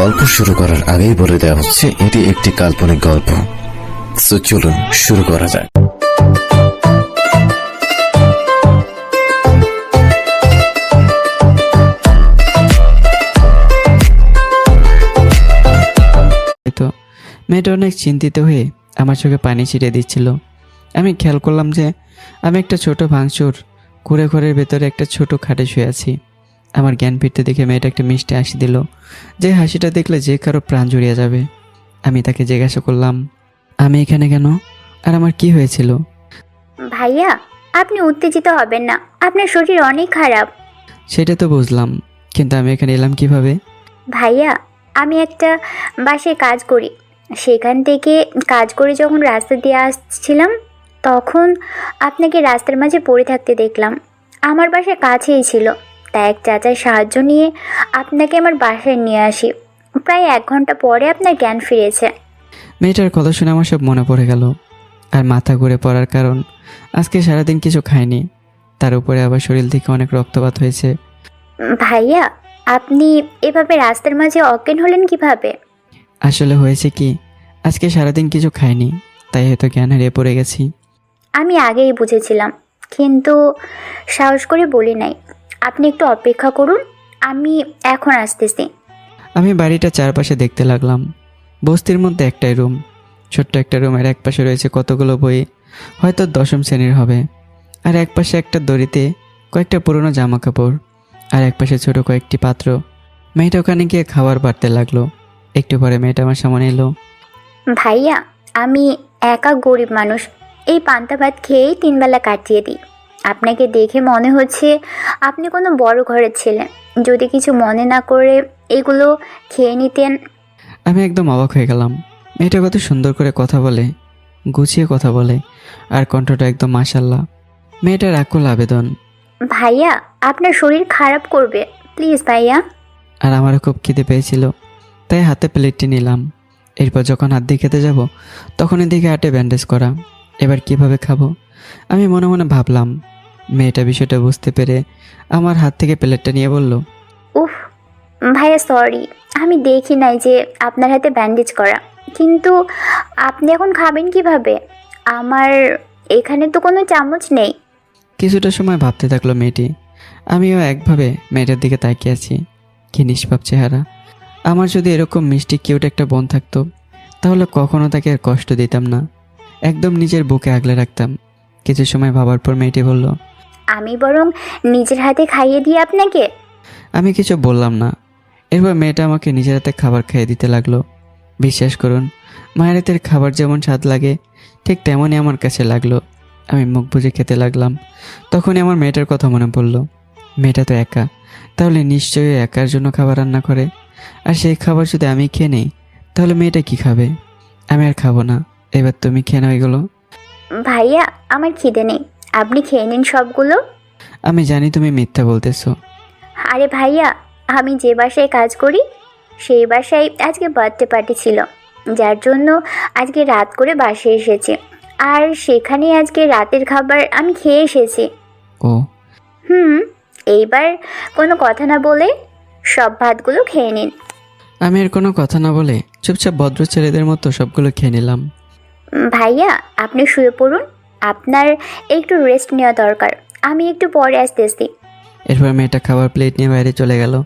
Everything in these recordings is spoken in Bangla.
গল্প শুরু করার আগেই বলে দেওয়া হচ্ছে, এটি একটি কাল্পনিক গল্প। চলুন শুরু করা যাক। তো মেয়েটা অনেক চিন্তিত হয়ে আমার চোখে পানি ছিটিয়ে দিচ্ছিল। আমি খেয়াল করলাম যে আমি একটা ছোট ভাঙচুর কুড়ে ঘরের ভেতরে একটা ছোট খাটে শুয়ে আছি। আমার জ্ঞান ফিরতে দেখে মেয়েটা একটা মিষ্টি হাসি দিল। যে হাসিটা দেখলে যে কারও প্রাণ জুড়িয়ে যাবে। আমি তাকে জিজ্ঞাসা করলাম আমি এখানে কেন? আর আমার কি হয়েছিল? ভাইয়া আপনি উত্তেজিত হবেন না। আপনার শরীর অনেক খারাপ। সেটা তো বুঝলাম কিন্তু আমি এখানে এলাম কীভাবে? ভাইয়া আমি একটা বাসে কাজ করি। সেখান থেকে কাজ করে যখন রাস্তা দিয়ে আসছিলাম তখন আপনাকে রাস্তার মাঝে পড়ে থাকতে দেখলাম। আমার বাসা কাছেই ছিল। তাই এক চাচার সাহায্য নিয়ে আপনাকে আমার বাসায় নিয়ে আসি। প্রায় এক ঘণ্টা পরে আপনার জ্ঞান ফিরেছে। মেয়েটার কথা শুনে আমার সব মনে পড়ে গেল। আর মাথা ঘুরে পড়ার কারণ আজকে সারাদিন কিছু খাইনি। তার উপরে আবার শরীর থেকে অনেক রক্তপাত হয়েছে। ভাইয়া আপনি এভাবে রাস্তার মাঝে অজ্ঞান হলেন কীভাবে? আসলে হয়েছে কি আজকে সারাদিন কিছু খাইনি তাই হয়তো জ্ঞান হারিয়ে পড়ে গেছি। আমি আগেই বুঝেছিলাম কিন্তু সাহস করে বলি নাই। আপনি একটু অপেক্ষা করুন আমি এখন আসতেছি। আমি বাড়িটা চারপাশে দেখতে লাগলাম। বস্তির মধ্যে একটাই রুম। ছোট্ট একটা রুমের এক পাশে রয়েছে কতগুলো বই হয়তো দশম শ্রেণির হবে। আর এক পাশে একটা দড়িতে কয়েকটা পুরনো জামা কাপড় আর এক পাশে ছোট কয়েকটি পাত্র। মেয়েটা ওখানে গিয়ে খাবার বাড়তে লাগল। একটু পরে মেয়েটা আমার সামনে এলো। ভাইয়া আমি একা গরিব মানুষ। এই পান্তা ভাত খেয়েই তিনবেলা কাটিয়ে দিই। আপনাকে দেখে মনে হচ্ছে আপনি কোনো বড় ঘরের ছেলে। যদি কিছু মনে না করে এগুলো খেয়ে নিতেন। আমি একদম অবাক হয়ে গেলাম। মেয়েটা কত সুন্দর করে কথা বলে গুছিয়ে কথা বলে আর কণ্ঠটা একদম মাসাল্লাহ মেয়েটার আকুল আবেদন। ভাইয়া আপনার শরীর খারাপ করবে। প্লিজ ভাইয়া। আর আমারও খুব খিদে পেয়েছিল তাই হাতে প্লেটটি নিলাম। এরপর যখন হাত দিয়ে খেতে যাব তখন এদিকে হাটে ব্যান্ডেজ করা। এবার কীভাবে খাব? আমি মনে মনে ভাবলাম মেয়েটা বিষয়টা বুঝতে পেরে আমার হাত থেকে প্লেটটা নিয়ে বলল উফ ভাইয়া সরি আমি দেখি নাই যে আপনার হাতে ব্যান্ডেজ করা। কিন্তু আপনি এখন খাবেন কীভাবে? আমার এখানে তো কোনো চামচ নেই। কিছুটা সময় ভাবতে থাকল মেয়েটি। আমিও একভাবে মেয়েটার দিকে তাকিয়ে আছি। কি নিষ্পাপ চেহারা। আমার যদি এরকম মিষ্টি কিউট একটা বোন থাকতো তাহলে কখনো তাকে আর কষ্ট দিতাম না। একদম নিজের বুকে আগলে রাখতাম। কিছু সময় ভাবার পর মেয়েটি বলল আমি বরং নিজের হাতে খাইয়ে দিই আপনাকে। আমি কিছু বললাম না। এরপর মেয়েটা আমাকে নিজের হাতে খাবার খাইয়ে দিতে লাগল। বিশ্বাস করুন মায়ের হাতের খাবার যেমন স্বাদ লাগে ঠিক তেমনই আমার কাছে লাগল। আমি মুখ বুজে খেতে লাগলাম। তখনই আমার মেয়েটার কথা মনে পড়ল। মেয়েটা তো একা তাহলে নিশ্চয়ই একার জন্য খাবার রান্না করে। আর সেই খাবার যদি আমি খেয়ে নেই তাহলে মেয়েটা কি খাবে? আমি আর খাব না। এবার তুমি খেয়ে নাও এগুলো। ভাইয়া আমার খিদে নেই। আপনি খেয়ে নিন সবগুলো। আমি জানি তুমি মিথ্যা বলতেছো। আরে ভাইয়া আমি যে বাসায় কাজ করি সেই বাসায় আজকে বার্থডে পার্টি ছিল। যার জন্য আজকে রাত করে বাসায় এসেছি। আর সেখানে আজকে রাতের খাবার আমি খেয়ে এসেছি। ও। হুম এইবার কোনো কথা না বলে সব ভাতগুলো খেয়ে নিন। আমি আর কোনো কথা না বলে চুপচাপ ভদ্র ছেলেদের মতো সবগুলো খেয়ে নিলাম। ভাইয়া আপনি শুয়ে পড়ুন। আপনার একটু রেস্ট নেওয়া দরকার। আমি একটু পরে আসতেছি। এরপর মেয়েটা খাবার প্লেট নিয়ে বাইরে চলে গেল।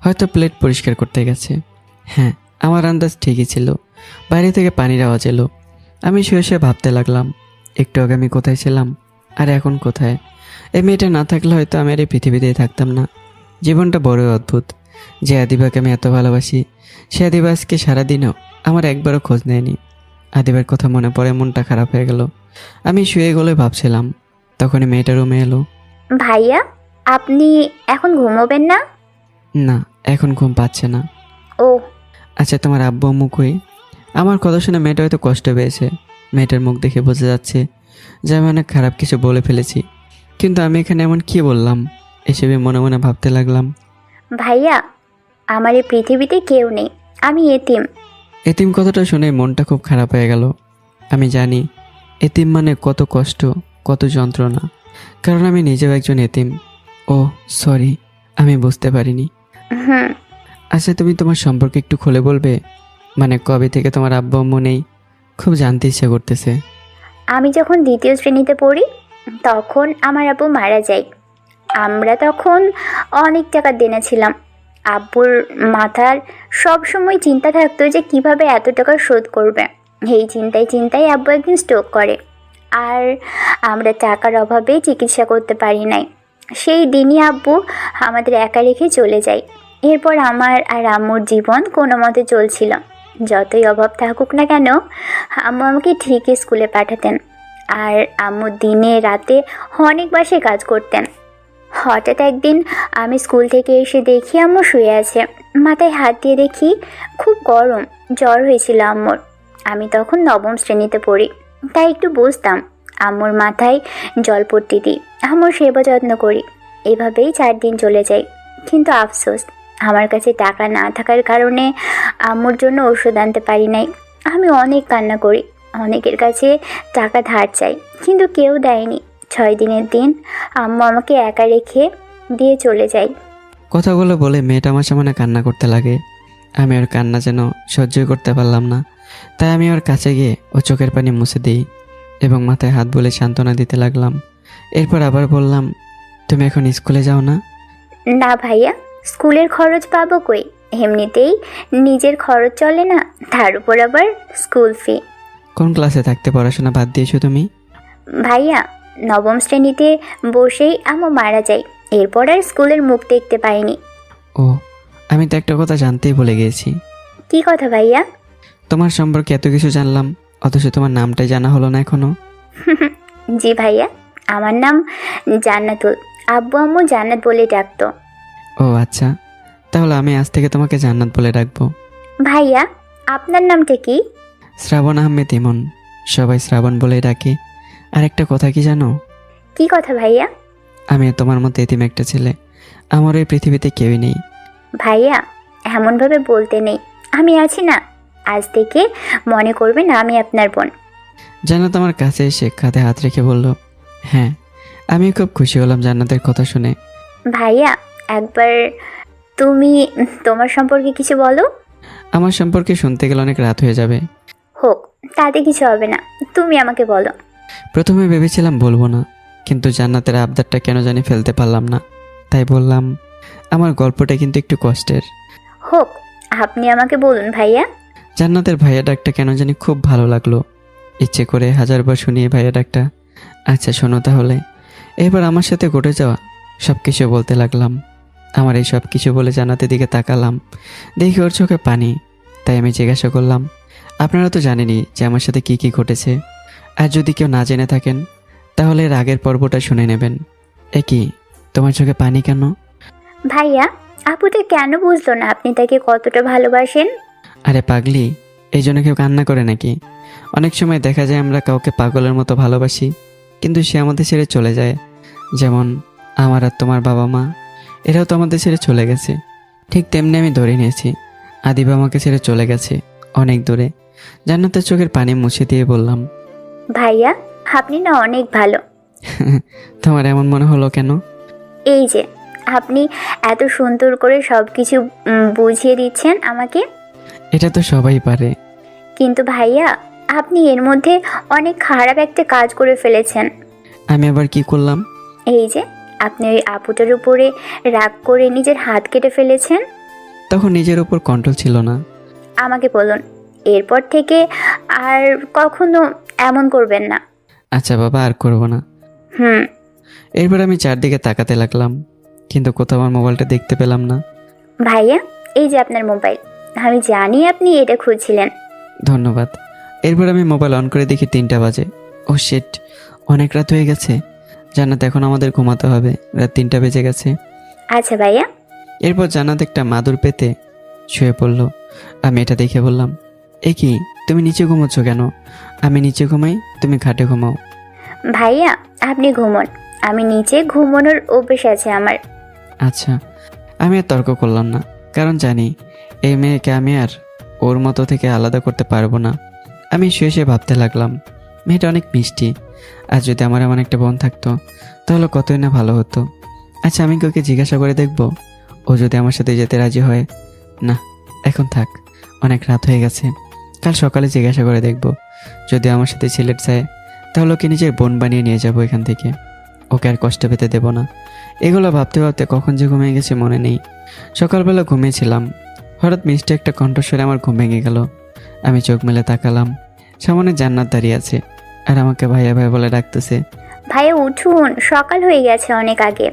হয়তো প্লেট পরিষ্কার করতে গেছে। হ্যাঁ আমার আন্দাজ ঠিকই ছিল। বাইরে থেকে পানির আওয়াজ এলো। আমি শুয়ে শুয়ে ভাবতে লাগলাম, একটু আগে আমি কোথায় ছিলাম? আর এখন কোথায়? এই মেয়েটা না থাকলে হয়তো আমি আর এই পৃথিবীতেই থাকতাম না। জীবনটা বড়ই অদ্ভুত। যে আদিবাকে আমি এত ভালোবাসি, সে আদিবা আজকে সারাদিনও আমার একবারও খোঁজ নেয়নি। আদিবার কথা মনে পড়ে মনটা খারাপ হয়ে গেল। আমি শুয়ে গলে ভাবছিলাম তখনই মেয়েটা রুমে এলো। ভাইয়া আপনি এখন ঘুমোবেন না? না এখন ঘুম পাচ্ছে না। ও। আচ্ছা তোমার আব্বু আম্মু কই? আমার কথা শুনে মেয়েটা হয়তো কষ্ট পেয়েছে। মেয়েটার মুখ দেখে বোঝা যাচ্ছে যে আমি অনেক খারাপ কিছু বলে ফেলেছি। কিন্তু আমি এখানে এমন কি বললাম? এসবে মনে মনে ভাবতে লাগলাম। ভাইয়া আমার এই পৃথিবীতে কেউ নেই। আমি এতিম। এতিম কথাটা শুনে মনটা খুব খারাপ হয়ে গেল। আমি জানি এতিম মানে কত কষ্ট কত যন্ত্রণা। কারণ আমি নিজেও একজন এতিম। ও সরি আমি বুঝতে পারিনি। হুম আচ্ছা তুমি তোমার সম্পর্কে একটু খুলে বলবে? মানে কবে থেকে তোমার আব্বু আম্মু নেই? খুব জানতে ইচ্ছে করতেছে। আমি যখন দ্বিতীয় শ্রেণীতে পড়ি তখন আমার আব্বু মারা যায়। আমরা তখন অনেক টাকা দেনা ছিলাম। আব্বুর মাথার সব সময় চিন্তা থাকতো যে কীভাবে এত টাকা শোধ করবে। এই চিন্তায় চিন্তায় আব্বু একদিন স্ট্রোক করে। আর আমরা টাকার অভাবে চিকিৎসা করতে পারি নাই। সেই দিনই আব্বু আমাদের একা রেখে চলে যায়। এরপর আমার আর আম্মুর জীবন কোনো মতে চলছিল। যতই অভাব থাকুক না কেন, আম্মু আমাকে ঠিকই স্কুলে পাঠাতেন। আর আম্মু দিনে রাতে অনেক বাসে কাজ করতেন। হঠাৎ একদিন আমি স্কুল থেকে এসে দেখি আম্মু শুয়ে আছে। মাথায় হাত দিয়ে দেখি খুব গরম, জ্বর হয়েছিল আম্মুর। আমি তখন নবম শ্রেণীতে পড়ি, তাই একটু বুঝতাম আম্মুর মাথায় জলপট্টি দিই। আম্মুর সেবা যত্ন করি, এভাবেই চার দিন চলে যাই কিন্তু আফসোস, আমার কাছে টাকা না থাকার কারণে আম্মুর জন্য ওষুধ আনতে পারি নাই। আমি অনেক কান্না করি, অনেকের কাছে টাকা ধার চাই, কিন্তু কেউ দেয়নি। ছয় দিনের দিন আম্মু আমাকে একা রেখে দিয়ে চলে যায়। কথাগুলো বলে মেয়েটা আমার সামনে কান্না করতে লাগে। আমি ওর কান্না যেন সহ্যই করতে পারলাম না। তাই আমি ওর কাছে গিয়ে ও চোখের পানি মুছে দিই এবং মাথায় হাত বলে সান্ত্বনা দিতে লাগলাম। এরপর আবার বললাম তুমি এখন স্কুলে যাও না? না ভাইয়া স্কুলের খরচ পাবো কই? এমনিতেই নিজের খরচ চলে না তার উপর আবার স্কুল ফি কোন ক্লাসে থাকতে পড়াশোনা বাদ দিয়েছ তুমি? ভাইয়া নবম শ্রেণীতে বসেই আম্মু মারা যায়। এরপর আর স্কুলের মুখ দেখতে পাইনি। ও আমি তো একটা কথা জানতেই ভুলে গিয়েছি কি কথা ভাইয়া? তোমার সম্পর্কে এত কিছু জানলাম অথচ তোমার নামটাই জানা হলো না এখনও। জি ভাইয়া আমার নাম জান্নাতুল। আব্বু আম্মু জান্নাত বলে ডাকতো। ও আচ্ছা। তাহলে আমি আজ থেকে তোমাকে জান্নাত বলে রাখব ভাইয়া আপনার নামটা কি? শ্রাবণ আহমেদ ইমন সবাই শ্রাবণ বলে ডাকে। আর একটা কথা কি জানো? কি কথা ভাইয়া? আমি তোমার মতো এতিম একটা ছেলে। আমার এই পৃথিবীতে কেউই নেই। ভাইয়া এমনভাবে বলতে নেই। আমি আছি না। আজ থেকে মনে করবেন আমি আপনার বোন। জান্নাত আমার কাছে এসে কাঁধে হাত রেখে বলল হ্যাঁ আমি খুব খুশি হলাম জান্নাতের কথা শুনে। ভাইয়া একবার তুমি তোমার সম্পর্কে কিছু বলো। আমার সম্পর্কে শুনতে গেলে অনেক রাত হয়ে যাবে। হোক তাতে কিছু হবে না। তুমি আমাকে বলো। প্রথমে ভেবেছিলাম বলব না কিন্তু জান্নাতের আবদারটা কেন জানি ফেলতে পারলাম না। তাই বললাম আমার গল্পটা কিন্তু একটু কষ্টের। হোক আপনি আমাকে বলুন ভাইয়া। জান্নাতের ভাইয়া ডাকটা কেন জানি খুব ভালো লাগল। ইচ্ছে করে হাজারবার শুনিয়ে ভাইয়া ডাকটা। আচ্ছা শোনো তাহলে। এবার আমার সাথে ঘটে যাওয়া সব কিছু বলতে লাগলাম। আমার এই সব কিছু বলে জান্নাতের দিকে তাকালাম। দেখি ওর চোখে পানি তাই আমি জিজ্ঞাসা করলাম আপনারা তো জানেনই যে আমার সাথে কি কি ঘটেছে? আর যদি কেউ না জেনে থাকেন তাহলে এর আগের পর্বটা শুনে নেবেন। এ কি তোমার চোখে পানি কেন? ভাইয়া আপু তো কেন বুঝলো না আপনি তাকে কতটা ভালোবাসেন? আরে পাগলি এই জন্য কেউ কান্না করে নাকি? অনেক সময় দেখা যায় আমরা কাউকে পাগলের মতো ভালোবাসি কিন্তু সে আমাদের ছেড়ে চলে যায়। যেমন আমার আর তোমার বাবা মা এরাও তো আমাদের ছেড়ে চলে গেছে। ঠিক তেমনি আমি ধরে নিয়েছি আদিবা আমাকে ছেড়ে চলে গেছে অনেক দূরে। জান্নাতের চোখের পানি মুছে দিয়ে বললাম ভাইয়া আপনি না অনেক ভালো। তোমার এমন মনে হলো কেন? এই যে আপনি এত সুন্দর করে সব কিছু বুঝিয়ে দিচ্ছেন আমাকে। এটা তো সবাই পারে। কিন্তু ভাইয়া আপনি এর মধ্যে অনেক খারাপ একটা কাজ করে ফেলেছেন। আমি আবার কি করলাম? এই যে আপনি ওই আপুটার উপরে রাগ করে নিজের হাত কেটে ফেলেছেন। তখন নিজের উপর কন্ট্রোল ছিল না। আমাকে বলুন এরপর থেকে আর কখনো এমন করবেন না। আচ্ছা বাবা আর করব না। হুম। এরপর আমি চারদিকে তাকাতে লাগলাম কিন্তু কোথাও আমার মোবাইলটা দেখতে পেলাম না। ভাইয়া এই যে আপনার মোবাইল আমি জানি আপনি এটা খুঁজছিলেন ধন্যবাদ। এরপর আমি মোবাইল অন করে দেখি তিনটা বাজে। ও শিট অনেক রাত হয়ে গেছে। জান্নাত এখন আমাদের ঘুমাতে হবে রাত তিনটা বেজে গেছে। আচ্ছা ভাইয়া। এরপর জান্নাত একটা মাদুর পেতে শুয়ে পড়ল। আমি এটা দেখে বললাম এ কি? তুমি নিচে ঘুমোচ্ছ কেন? আমি নিচে ঘুমাই তুমি খাটে ঘুমাও। ভাইয়া আপনি ঘুমোন। আমি নিচে ঘুমানোর অভ্যেস আছে আমার। আচ্ছা আমি আর তর্ক করলাম না কারণ জানি এই মেয়েকে আমি আর ওর মতো থেকে আলাদা করতে পারব না। আমি শুয়ে শুয়ে ভাবতে লাগলাম মেয়েটা অনেক মিষ্টি আর যদি আমার এমন একটা বোন থাকতো তাহলে কতই না ভালো হতো। আচ্ছা আমি কি ওকে জিজ্ঞাসা করে দেখব? ও যদি আমার সাথে যেতে রাজি হয় না এখন থাক অনেক রাত হয়ে গেছে। কাল সকালে জিজ্ঞাসা করে দেখব। যদি আমার সাথে সিলেট যায় তাহলে ওকে নিজের বোন বানিয়ে নিয়ে যাব এখান থেকে। ওকে আর কষ্ট পেতে দেব না। এগুলো ভাবতে ভাবতে কখন যে ঘুমিয়ে গেছে মনে নেই। সকালবেলা ঘুমিয়েছিলাম। হঠাৎ মিষ্টি একটা কণ্ঠস্বরে আমার ঘুম ভেঙে গেল। আমি চোখ মেলে তাকালাম। সামনে জান্নাত দাঁড়িয়ে আছে। আর আমাকে ভাইয়া ভাই বলে ডাকতেছে ভাইয়া উঠুন। সকাল হয়ে গেছে অনেক আগে।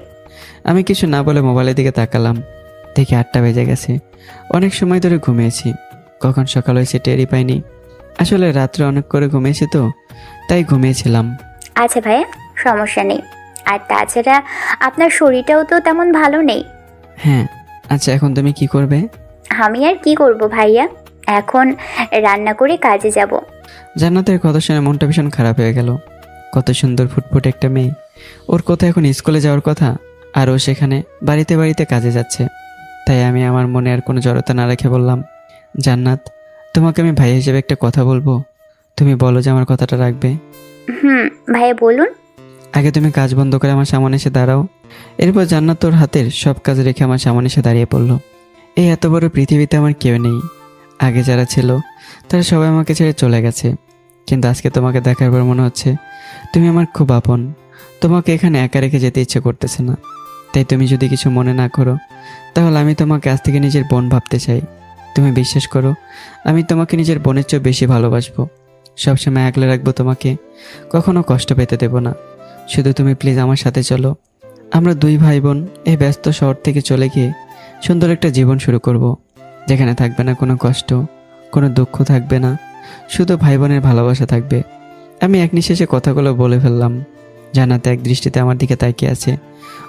আমি কিছু না বলে মোবাইলের দিকে তাকালাম। দেখি আটটা বেজে গেছে। অনেক সময় ধরে ঘুমিয়েছি। কখন সকাল হয়েছে টেরই পাইনি। আসলে রাত্রে অনেক করে ঘুমিয়েছি তো তাই ঘুমিয়েছিলাম। আচ্ছা ভাইয়া সমস্যা নেই। আর তাছাড়া আপনার শরীরটাও তো তেমন ভালো নেই। হ্যাঁ আচ্ছা এখন তুমি কি করবে? আমি আর কি করব ভাইয়া? এখন রান্না করে কাজে যাব। জান্নাতের কথা শুনে মনটা ভীষণ খারাপ হয়ে গেল। কত সুন্দর ফুটফুট একটা মেয়ে। ওর কথা এখন স্কুলে যাওয়ার কথা আর ও সেখানে বাড়িতে বাড়িতে কাজে যাচ্ছে। তাই আমি আমার মনে আর কোনো জড়তা না রেখে বললাম জান্নাত তোমাকে আমি ভাই হিসেবে একটা কথা বলব? তুমি বলো যে আমার কথাটা রাখবে। হুম ভাইয়া বলুন। আগে তুমি কাজ বন্ধ করে আমার সামনে এসে দাঁড়াও। এরপর জান্নাত তোর হাতের সব কাজ রেখে আমার সামনে এসে দাঁড়িয়ে পড়ল। এই এত বড় পৃথিবীতে আমার কেউ নেই। আগে যারা ছিল তারা সবাই আমাকে ছেড়ে চলে গেছে। কিন্তু আজকে তোমাকে দেখার পর মনে হচ্ছে তুমি আমার খুব আপন। তোমাকে এখানে একা রেখে যেতে ইচ্ছে করতেছে না। তাই তুমি যদি কিছু মনে না করো তাহলে আমি তোমাকে আজ থেকে নিজের বোন ভাবতে চাই। তুমি বিশ্বাস করো, আমি তোমাকে নিজের বোনের চেয়ে বেশি ভালোবাসবো। সবসময় একলা রাখব তোমাকে, কখনো কষ্ট পেতে দেবো না। শুধু তুমি প্লিজ আমার সাথে চলো। আমরা দুই ভাই বোন এই ব্যস্ত শহর থেকে চলে গিয়ে সুন্দর একটা জীবন শুরু করব। যেখানে থাকবে না কোনো কষ্ট, কোনো দুঃখ থাকবে না, শুধু ভাই বোনের ভালোবাসা থাকবে। আমি এক নিঃশেষে কথাগুলো বলে ফেললাম। জানাতে এক দৃষ্টিতে আমার দিকে তাকিয়ে আছে।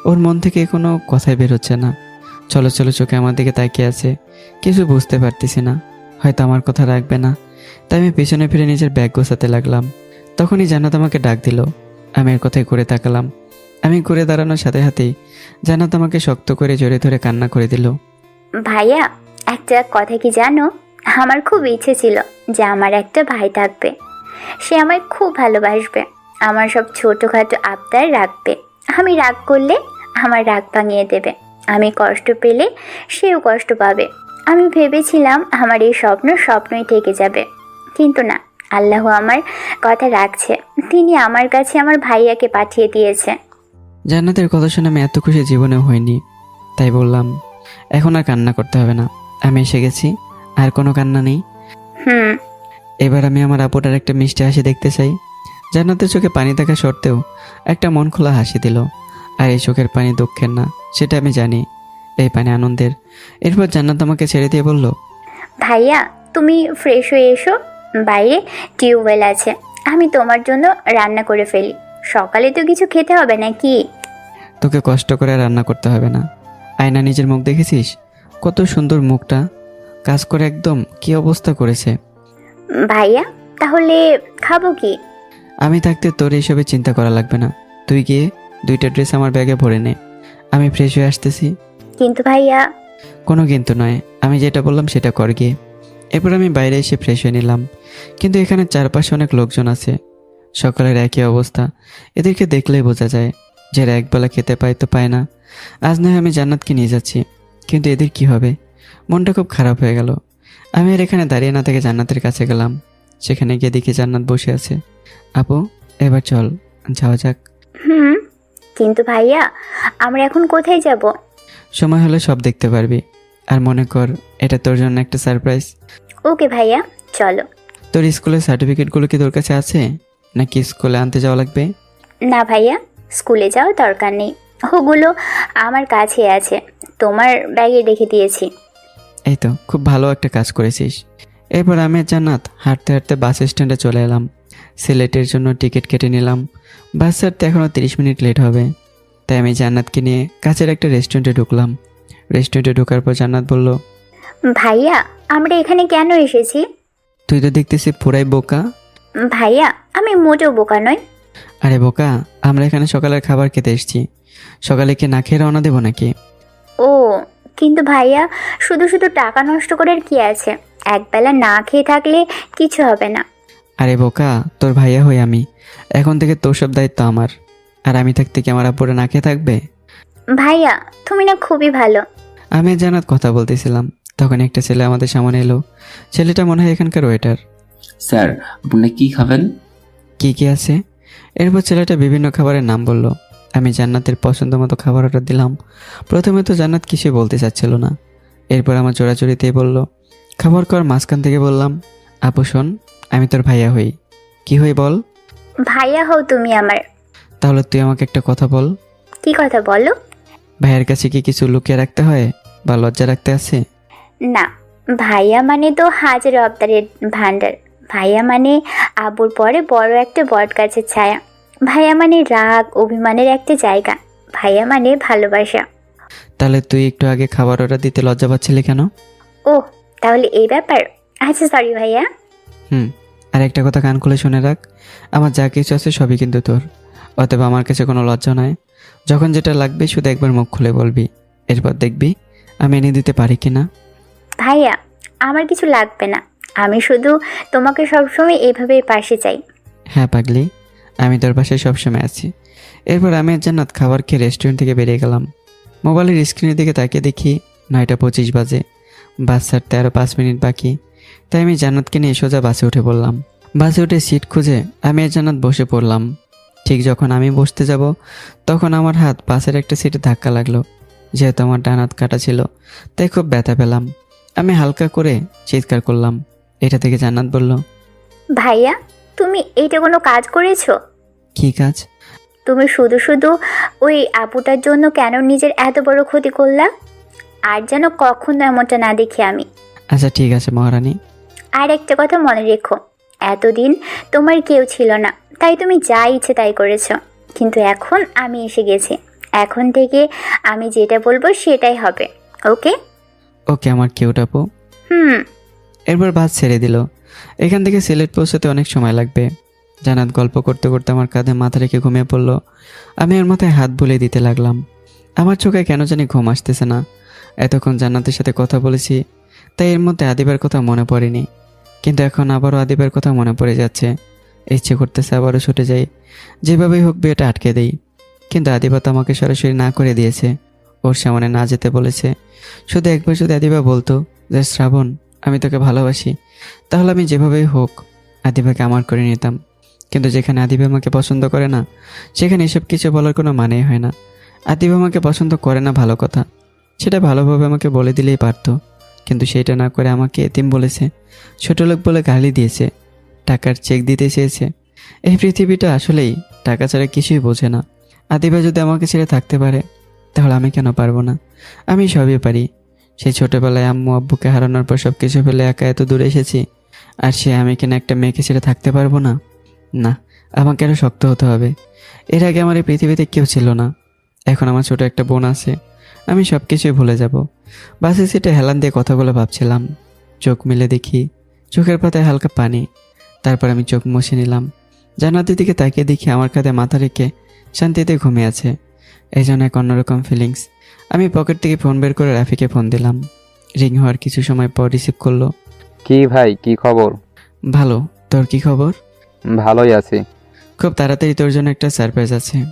ওর মন থেকে কোনো কথাই বের হচ্ছে না। চলো চলো চোখে আমার দিকে তাকিয়ে আছে। কিছু বুঝতে পারতেছি না। হয়তো আমার কথা রাখবে না। তাই আমি পেছনে ফিরে নিজের ব্যাগ গোছাতে লাগলাম। তখনই জান্নাত আমাকে ডাক দিল। আমি এর কথাই ঘুরে তাকালাম। আমি ঘুরে দাঁড়ানোর সাথে সাথেই জান্নাত আমাকে শক্ত করে জড়িয়ে ধরে কান্না করে দিল। ভাইয়া, একটা কথা কি জানো? আমার খুব ইচ্ছে ছিল যে আমার একটা ভাই থাকবে। সে আমায় খুব ভালোবাসবে। আমার সব ছোটোখাটো আবদার রাখবে। আমি রাগ করলে আমার রাগ ভাঙিয়ে দেবে। আমি কষ্ট পেলে সেও কষ্ট পাবে। আমি ভেবেছিলাম আমার এই স্বপ্ন স্বপ্নই থেকে যাবে। কিন্তু না আল্লাহ আমার কথা রাখছে। তিনি আমার কাছে আমার ভাইয়াকে পাঠিয়ে দিয়েছে। জান্নাতের কথা শুনে আমি এত খুশি জীবনেও হয়নি তাই বললাম এখন আর কান্না করতে হবে না। আমি এসে গেছি আর কোনো কান্না নেই। হুম। এবার আমি আমার আপুটার একটা মিষ্টি হাসি দেখতে চাই। জান্নাতের চোখে পানি থাকা সত্ত্বেও একটা মন খোলা হাসি দিল। আর এই চোখের পানি দুঃখের না সেটা আমি জানি। এই পানি আনন্দের। এরপর জান্নাত আমাকে ছেড়ে দিয়ে বলল ভাইয়া তুমি ফ্রেশ হয়ে এসো। বাইরে টিউবওয়েল আছে। আমি তোমার জন্য রান্না করে ফেলি। সকালে তো কিছু খেতে হবে নাকি? তোকে কষ্ট করে রান্না করতে হবে না। আয়না নিজের মুখ দেখেছিস? কত সুন্দর মুখটা। কাজ করে একদম কি অবস্থা করেছে। ভাইয়া তাহলে খাব কি? আমি থাকতে তোর এইসবে চিন্তা করা লাগবে না। তুই গিয়ে দুইটা ড্রেস আমার ব্যাগে ভরে নে। আমি ফ্রেশ হয়ে আসতেছি। কিন্তু ভাইয়া। কোনো কিন্তু নয় আমি যেটা বললাম সেটা কর গিয়ে। এরপর আমি বাইরে এসে ফ্রেশ হয়ে নিলাম। কিন্তু এখানে চারপাশে অনেক লোকজন আছে। সকালের একই অবস্থা। এদেরকে দেখলেই বোঝা যায় যারা একবেলা খেতে পায় তো পায় না। আজ নয় আমি জান্নাতকে নিয়ে যাচ্ছি। কিন্তু এদের কি হবে? মনটা খুব খারাপ হয়ে গেল। আমি আর এখানে দাঁড়িয়ে না থেকে জান্নাতের কাছে গেলাম। সেখানে গিয়ে দেখি জান্নাত বসে আছে। আপু এবার চল যাওয়া যাক। হুম। কিন্তু ভাইয়া আমরা এখন কোথায় যাব? সময় হলে সব দেখতে পারবি। আর মনে কর এটা তোর জন্য একটা সারপ্রাইজ ওকে ভাইয়া চলো। তোর স্কুলের সার্টিফিকেটগুলো কি তোর কাছে আছে? নাকি স্কুলে আনতে যাওয়া লাগবে? না ভাইয়া স্কুলে যাওয়ার দরকার নেই। ওগুলো আমার কাছে আছে। তোমার ব্যাগে রেখে দিয়েছি। এই তো খুব ভালো একটা কাজ করেছিস। এরপর আমি জান্নাত হাঁটতে হাঁটতে বাস স্ট্যান্ডে চলে এলাম। সিলেটের জন্য টিকিট কেটে নিলাম। বাস ছাড়তে এখনও তিরিশ মিনিট লেট হবে। তাই আমি জান্নাতকে নিয়ে কাছের একটা রেস্টুরেন্টে ঢুকলাম। রেস্টুরেন্টে ঢোকার পর জান্নাত বলল ভাইয়া আমরা এখানে কেন এসেছি? তুই তো দেখতেছি পুরাই বোকা। ভাইয়া আমি মোটেও বোকা নই। আরে বোকা আমরা এখানে সকালের খাবার খেতে এসেছি। সকালে কি না খেয়ে রওনা দেবো নাকি? ও কিন্তু ভাইয়া শুধু শুধু টাকা নষ্ট করার কি আছে? একবেলা না খেয়ে থাকলে কিছু হবে না। আরে বোকা তোর ভাইয়া হই আমি। এখন থেকে তোর সব দায়িত্ব আমার। আর আমি থাকতে কি আমার আপুরে না খেয়ে থাকবে? ভাইয়া তুমি না খুবই ভালো। আমি জানাত কথা বলতেছিলাম। তখন একটা ছেলে আমাদের সামনে এলো। ছেলেটা মনে হয় এখানকার ওয়েটার স্যার আপনি কি খাবেন? কি কি আছে? এরপর ছেলেটা বিভিন্ন খাবারের নাম বলল। আমি জান্নাতের পছন্দ মতো খাবার অর্ডার দিলাম। প্রথমে তো জান্নাত কিছুই বলতে চাচ্ছিল না। এরপর আমার চোরাচুরিতেই বলল খাবার কর মাঝখান থেকে বললাম আপু শোন আমি তোর ভাইয়া হই। কি হই বল? ভাইয়া হও তুমি আমার। তাহলে তুই আমাকে একটা কথা বল। কি কথা বলো? ভাইয়ের কাছে কি কিছু লুকিয়ে রাখতে হয় বা লজ্জা রাখতে আছে? না ভাইয়া মানে তো হাজার অবতারের ভান্ডার ভাইয়া মানে আবুর পরে বড় একটা বট গাছের ছায়া। ভাইয়া মানে রাগ অভিমানের একটা জায়গা। ভাইয়া মানে ভালোবাসা। তাহলে তুই একটু আগে খাবার অর্ডার দিতে লজ্জা পাচ্ছিলি কেন? ও তাহলে এই ব্যাপার। আচ্ছা সরি ভাইয়া। হুম আর একটা কথা কান খুলে শুনে রাখ। আমার যা কিছু আছে সবই কিন্তু তোর। অতএব আমার কাছে কোনো লজ্জা নাই। যখন যেটা লাগবে শুধু একবার মুখ খুলে বলবি। এরপর দেখবি আমি এনে দিতে পারি কি না ভাইয়া আমার কিছু লাগবে না। আমি শুধু তোমাকে সবসময় এইভাবেই পাশে চাই। হ্যাঁ পাগলি আমি তোর পাশে সবসময় আছি। এরপর আমি আর জান্নাত খাবার খেয়ে রেস্টুরেন্ট থেকে বেরিয়ে গেলাম। মোবাইলের স্ক্রিনের দিকে তাকিয়ে দেখি নয়টা পঁচিশ বাজে। বাস ছাড়তে আরও পাঁচ মিনিট বাকি। তাই আমি জান্নাতকে নিয়ে সোজা বাসে উঠে পড়লাম। বাসে উঠে সিট খুঁজে আমি আর জান্নাত বসে পড়লাম। ঠিক যখন আমি বসতে যাব তখন আমার হাত বাসের একটা সিটে ধাক্কা লাগল যেহেতু আমার ডান হাত কাটা ছিল তাই খুব ব্যথা পেলাম। আমি হালকা করে চিৎকার করলাম। এটা থেকে জান্নাত বলল ভাইয়া তুমি এইটা কোনো কাজ করেছ? কী কাজ? তুমি শুধু শুধু ওই আপুটার জন্য কেন নিজের এত বড় ক্ষতি করলা? আর যেন কখনো এমনটা না দেখি আমি। আচ্ছা ঠিক আছে মহারানী। আর একটা কথা মনে রেখো এতদিন তোমার কেউ ছিল না তাই তুমি যা ইচ্ছে তাই করেছ। কিন্তু এখন আমি এসে গেছি এখন থেকে আমি যেটা বলব সেটাই হবে ওকে? ওকে আমার কিউট আপু হুম। এরপর বাস ছেড়ে দিল। এখান থেকে সিলেট পৌঁছতে অনেক সময় লাগবে। জানাত গল্প করতে করতে আমার কাঁধে মাথা রেখে ঘুমিয়ে পড়ল। আমি ওর মাথায় হাত বুলিয়ে দিতে লাগলাম। আমার চোখে কেন জানি ঘুম আসতেছে না। এতক্ষণ জান্নাতের সাথে কথা বলেছি, তাই এর মধ্যে আদিবার কথা মনে পড়েনি। কিন্তু এখন আবারও আদিবার কথা মনে পড়ে যাচ্ছে। ইচ্ছে করতেছে আবারও ছুটে যাই। যেভাবেই হোক বিয়েটা আটকে দেই। কিন্তু আদিবা তো আমাকে সরাসরি না করে দিয়েছে। ওর সামনে না যেতে বলেছে। শুধু একবার যদি আদিবা বলতো যে, শ্রাবণ, আমি তোকে ভালোবাসি। তাহলে আমি যেভাবেই হোক আদিবাকে আমার করে নিতাম। কিন্তু যেখানে আদিবা আমাকে পছন্দ করে না, সেখানে এসব কিছু বলার কোনো মানেই হয় না। আদিবা আমাকে পছন্দ করে না ভালো কথা। সেটা ভালোভাবে আমাকে বলে দিলেই পারতো। কিন্তু সেটা না করে আমাকে এতিম বলেছে। ছোট লোক বলে গালি দিয়েছে। টাকার চেক দিতে চেয়েছে। এই পৃথিবীটা আসলেই টাকা ছাড়া কিছুই বোঝে না। আদিবা যদি আমাকে ছেড়ে থাকতে পারে, তাহলে আমি কেন পারব না? আমি সবই পারি। সেই ছোটোবেলায় আম্মু আব্বুকে হারানোর পর সব কিছু ফেলে একা এত দূরে এসেছি। আর সে আমি কিনা একটা মেয়েকে ছেড়ে থাকতে পারব না? না, আমাকে আরও শক্ত হতে হবে। এর আগে আমার এই পৃথিবীতে কেউ ছিল না। এখন আমার ছোট একটা বোন আছে। আমি সব কিছুই ভুলে যাব। বাসে সিটে হেলান দিয়ে কথাগুলো ভাবছিলাম। চোখ মিলে দেখি চোখের পাতায় হালকা পানি। তারপর আমি চোখ মুছে নিলাম। জান্নাতের দিকে তাকিয়ে দেখি আমার কাঁধে মাথা রেখে শান্তিতে ঘুমিয়ে আছে। এই জন্য এক অন্যরকম ফিলিংস আমি পকেট থেকে ফোন বের করে রাফিকে ফোন দিলাম। রিং হওয়ার কিছু সময় পর রিসিভ করল। কি ভাই কি খবর? ভালো তোর কি খবর? ভালোই আছি। খুব তাড়াতাড়ি তোর জন্য একটা সারপ্রাইজ আছে।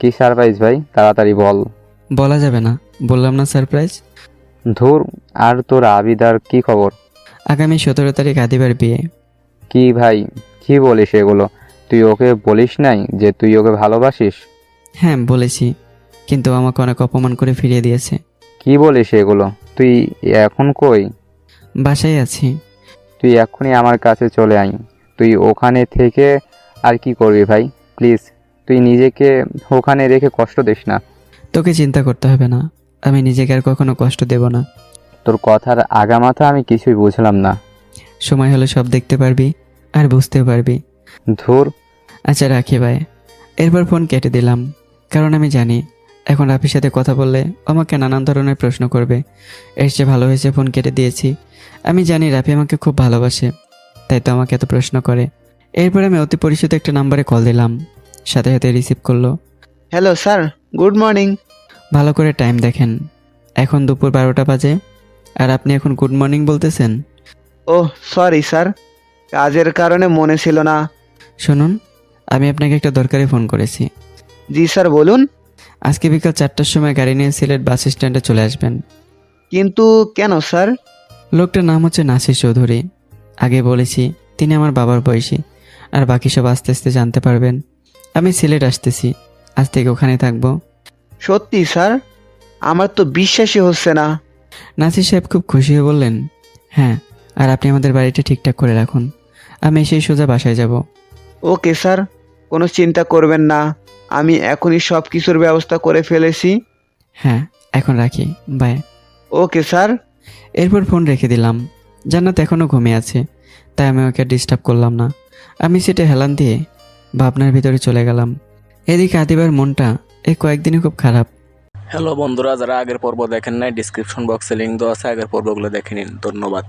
কি সারপ্রাইজ ভাই? তাড়াতাড়ি বল। বলা যাবে না। বললাম না সারপ্রাইজ ধুর আর তোর আবিদার কি খবর? আগামী সতেরো তারিখ আদিবার বিয়ে। কি ভাই কি বলিস এগুলো? তুই ওকে বলিস নাই যে তুই ওকে ভালোবাসিস? হ্যাঁ বলেছি। কিন্তু আমাকে অনেক অপমান করে ফিরিয়ে দিয়েছে। কি বলিস এগুলো? তুই এখন কই? বাসায় আছি। তুই এক্ষুনি আমার কাছে চলে আয়। তুই ওখানে থেকে আর কি করবি ভাই? প্লিজ তুই নিজেকে ওখানে রেখে কষ্ট দিস না। তোকে চিন্তা করতে হবে না আমি নিজেকে আর কখনো কষ্ট দেব না। তোর কথার আগামাথা আমি কিছুই বুঝলাম না। সময় হলে সব দেখতে পারবি আর বুঝতেও পারবি। ধুর। আচ্ছা রাখি ভাই। এরপর ফোন কেটে দিলাম কারণ আমি জানি এখন রাফির সাথে কথা বললে আমাকে নানান ধরনের প্রশ্ন করবে। এর চেয়ে ভালো হয়েছে ফোন কেটে দিয়েছি। আমি জানি রাফি আমাকে খুব ভালোবাসে তাই তো আমাকে এত প্রশ্ন করে। এরপর আমি অতি পরিচিত একটা নাম্বারে কল দিলাম সাথে সাথে রিসিভ করল। Hello sir good morning. ভালো করে টাইম দেখেন। এখন দুপুর বারোটা বাজে। আর আপনি এখন গুড মর্নিং বলতেছেন? ও সরি স্যার কাজের কারণে মনে ছিল না। শুনুন আমি আপনাকে একটা দরকারি ফোন করেছি। জি স্যার বলুন। আজকে বিকাল চারটার সময় গাড়ি নিয়ে সিলেট বাস স্ট্যান্ডে চলে আসবেন। কিন্তু কেন স্যার? লোকটার নাম হচ্ছে নাসির চৌধুরী। আগে বলেছি তিনি আমার বাবার বয়সী। আর বাকি সব আস্তে আস্তে জানতে পারবেন। আমি সিলেট আসতেছি। আজ থেকে ওখানে থাকব। সত্যি স্যার? আমার তো বিশ্বাসই হচ্ছে না। নাসির সাহেব খুব খুশি হয়ে বললেন হ্যাঁ আর আপনি আমাদের বাড়িটা ঠিকঠাক করে রাখুন। আমি এসেই সোজা বাসায় যাব। Okay sir. কোনো চিন্তা করবেন না। আমি এখনই সব কিছুর ব্যবস্থা করে ফেলেছি। হ্যাঁ এখন রাখি। বাই। Okay sir. এরপর ফোন রেখে দিলাম। জান্নাত এখনও ঘুমিয়ে আছে তাই আমি ওকে ডিস্টার্ব করলাম না। আমি সেটা হেলান দিয়ে ভাবনার ভিতরে চলে গেলাম। এদিকে আদিবার মনটা এই কয়েকদিনই খুব খারাপ। হ্যালো বন্ধুরা, যারা আগের পর্ব দেখেন নাই ডিসক্রিপশন বক্সে লিঙ্ক দেওয়া আছে, আগের পর্বগুলো দেখে নিন। ধন্যবাদ।